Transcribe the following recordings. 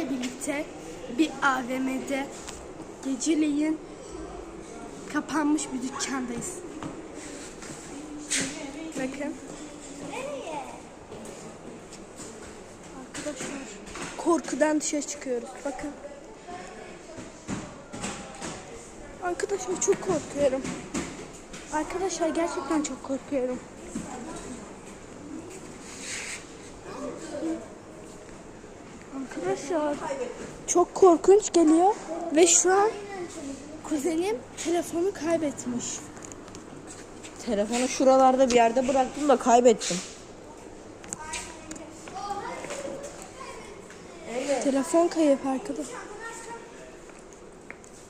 sizlerle birlikte bir AVM'de geceleyin kapanmış bir dükkandayız. Bakın. Arkadaşlar korkudan dışarı çıkıyoruz. Bakın. Arkadaşlar çok korkuyorum. Arkadaşlar gerçekten çok korkuyorum. Arkadaşlar çok korkunç geliyor ve şu an kuzenim telefonu kaybetmiş. Telefonu şuralarda bir yerde bıraktım da kaybettim. Telefon kayıp arkadaş.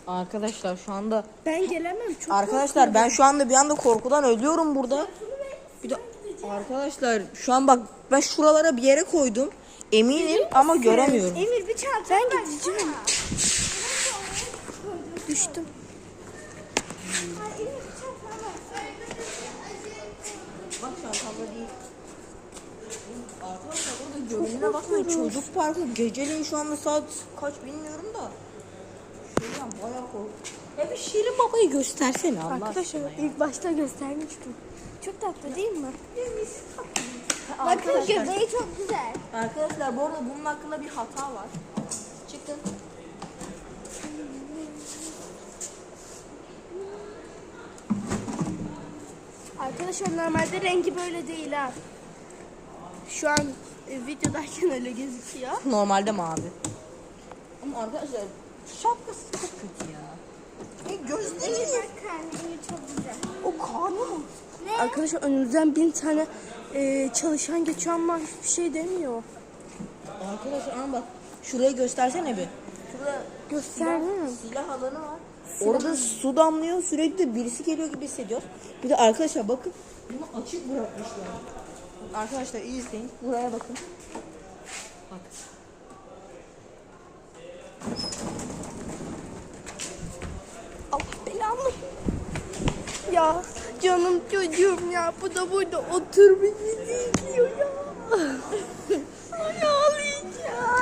Arkadaşlar şu anda Ben gelemem çok Arkadaşlar ben şu anda bir anda korkudan ölüyorum burada. Bir de arkadaşlar şu an bak ben şuralara bir yere koydum. Eminim ama göremiyorum. Emir bir çanta Ben gideceğim. Düştüm. Bak çantamda değil. Arkadaşlar bakmayın çocuk parkı geceleyin şu anda saat kaç bilmiyorum da. Şuradan bayağı korktum. Ya bir Şirin babayı göstersene Allah Arkadaşlar aşkına ya. ilk başta göstermiştim. Çok tatlı değil mi? Bakın Arkadaşlar, göbeği çok güzel. arkadaşlar bu arada bunun hakkında bir hata var. Çıkın. Arkadaşlar normalde rengi böyle değil ha. Şu an e, videodayken öyle gözüküyor. Normalde mavi. Ama arkadaşlar şapkası çok kötü ya. E gözleri Bak karnı çok güzel. Arkadaşlar önümüzden bin tane e, çalışan geçiyor ama hiçbir şey demiyor. Arkadaşlar ama bak şurayı göstersene bir. Şurada Gösterdin mi? silah alanı var. Orada su damlıyor sürekli birisi geliyor gibi hissediyoruz. Bir de arkadaşlar bakın bunu açık bırakmışlar. Arkadaşlar iyi izleyin. Buraya bakın. Bak. Allah belamı. Ya canım çocuğum ya bu da burada oturmuş bizi izliyor ya. Ay ağlayacağım.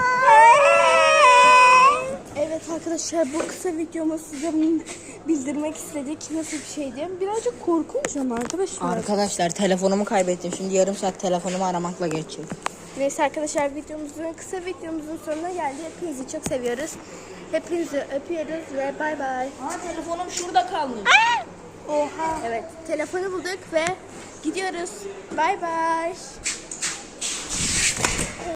Evet arkadaşlar bu kısa videomu size bildirmek istedik. Nasıl bir şeydi? Birazcık korkunç ama arkadaşlar. Arkadaşlar telefonumu kaybettim. Şimdi yarım saat telefonumu aramakla geçecek. Neyse arkadaşlar videomuzun kısa videomuzun sonuna geldi. Hepinizi çok seviyoruz. Hepinizi öpüyoruz ve bay bay. Aa telefonum şurada kalmış. Oha. Evet telefonu bulduk ve gidiyoruz. Bay bay.